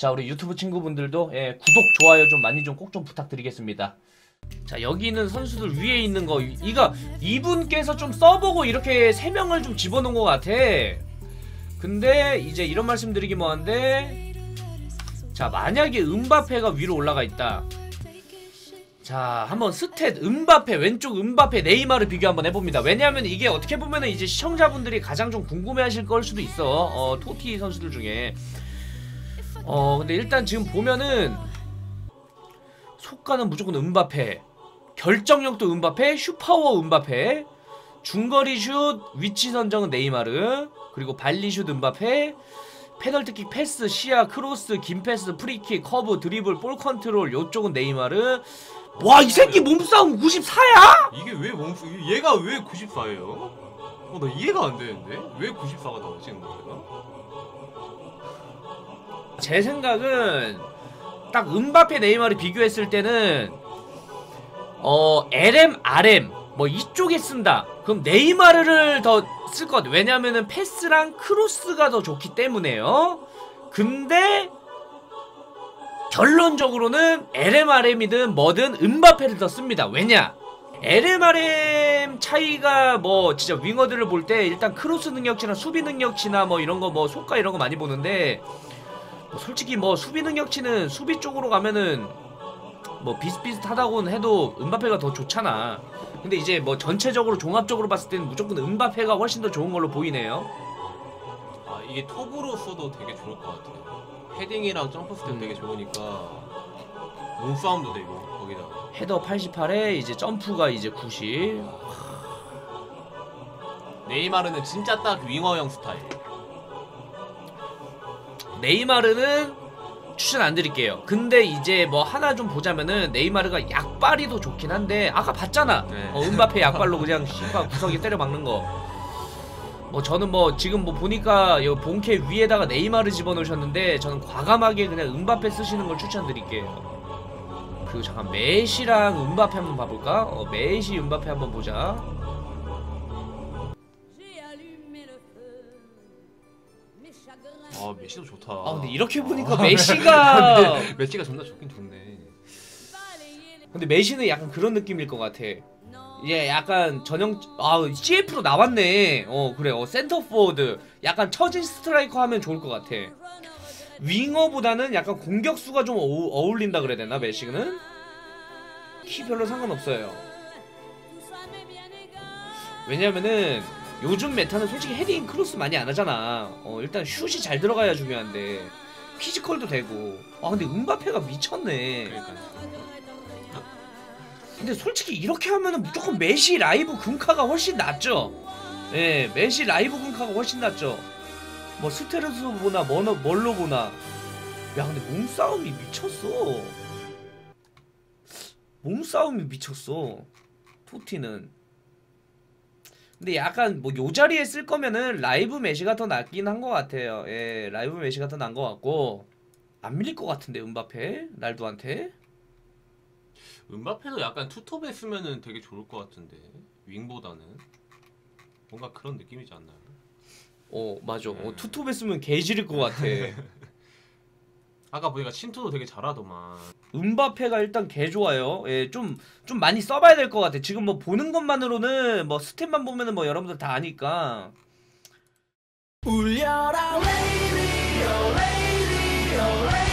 자 우리 유튜브 친구분들도 예, 구독 좋아요 좀 많이 좀 꼭좀 부탁드리겠습니다. 자 여기 있는 선수들 위에 있는 거 이- 이거 이분께서 좀 써보고 이렇게 세 명을 좀 집어넣은 것 같아. 근데 이제 이런 말씀 드리기 뭐한데 자 만약에 음바페가 위로 올라가 있다. 자 한번 스탯 음바페 왼쪽 음바페 네이마르 비교 한번 해봅니다. 왜냐하면 이게 어떻게 보면은 이제 시청자분들이 가장 좀 궁금해하실 걸 수도 있어. 어, 토티 선수들 중에. 어 근데 일단 지금 보면은 속가는 무조건 음바페 결정력도 음바페 슈파워 음바페 중거리 슛 위치 선정은 네이마르 그리고 발리 슛 음바페 페널티킥 패스 시야 크로스 긴 패스 프리킥 커브 드리블 볼 컨트롤 요쪽은 네이마르 와 이 새끼 몸싸움 94야? 이게 왜 몸, 얘가 왜 94예요? 어, 나 이해가 안 되는데? 왜 94가 나오지는 거야? 제 생각은 딱 음바페 네이마르 비교했을 때는 어 LM RM 뭐 이쪽에 쓴다. 그럼 네이마르를 더 쓸 것 같아. 왜냐면은 패스랑 크로스가 더 좋기 때문에요. 근데 결론적으로는 LMRM이든 뭐든 음바페를 더 씁니다. 왜냐? LMRM 차이가 뭐 진짜 윙어들을 볼 때 일단 크로스 능력치나 수비 능력치나 뭐 이런 거 뭐 속가 이런 거 많이 보는데 뭐 솔직히 뭐 수비 능력치는 수비 쪽으로 가면은 뭐 비슷비슷하다고는 해도 음바페가 더 좋잖아. 근데 이제 뭐 전체적으로 종합적으로 봤을 때는 무조건 음바페가 훨씬 더 좋은 걸로 보이네요. 아, 이게 톱으로서도 되게 좋을 것 같아요. 헤딩이랑 점프 스텝 음. 되게 좋으니까 몸싸움도 되고, 거기다 가. 헤더 88에 이제 점프가 이제 90. 네이마르는 진짜 딱 윙어형 스타일. 네이마르는 추천 안 드릴게요. 근데 이제 뭐 하나 좀 보자면은 네이마르가 약발이 더 좋긴 한데 아까 봤잖아. 네. 어, 음바페 약발로 그냥 씨발 구석에 때려 박는 거. 뭐 저는 뭐 지금 뭐 보니까 요 본캐 위에다가 네이마르 집어넣으셨는데 저는 과감하게 그냥 음바페 쓰시는 걸 추천드릴게요. 그리고 잠깐 메시랑 음바페 한번 봐볼까? 어, 메시 음바페 한번 보자. 아, 메시도 좋다. 아 근데 이렇게 보니까 메시가 근데 메시가 존나 좋긴 좋네. 근데 메시는 약간 그런 느낌일 것 같아. 예, 약간 전형 아 CF로 나왔네. 어 그래, 어 센터 포워드 약간 처진 스트라이커 하면 좋을 것 같아. 윙어보다는 약간 공격수가 좀 어우, 어울린다 그래야 되나 메시는? 키 별로 상관없어요. 왜냐면은 요즘 메타는 솔직히 헤딩 크로스 많이 안 하잖아. 어 일단 슛이 잘 들어가야 중요한데 피지컬도 되고. 아 근데 음바페가 미쳤네. 그러니까. 근데 솔직히 이렇게 하면은 무조건 메시 라이브 금카가 훨씬 낫죠. 예, 메시 라이브 금카가 훨씬 낫죠. 뭐 스테르스 보나 뭐너 뭘로 보나. 야, 근데 몸싸움이 미쳤어. 몸싸움이 미쳤어. 토티는. 근데 약간 뭐 요 자리에 쓸 거면은 라이브 메시가 더 낫긴 한 것 같아요. 예, 라이브 메시가 더 나은 것 같고 안 밀릴 것 같은데 음바페 날도한테. 음바페도 약간 투톱에 쓰면은 되게 좋을 것 같은데. 윙보다는. 뭔가 그런 느낌이지 않나요? 어 맞아. 어, 음. 투톱에 쓰면 개 지릴 것 같아. 아까 보니까 신투도 되게 잘하더만. 음바페가 일단 개 좋아요. 예, 좀, 좀 많이 써봐야 될 것 같아. 지금 뭐 보는 것만으로는 뭐 스탯만 보면은 뭐 여러분들 다 아니까. 울려라, 레이디, 오, 레이디, 오, 레이디.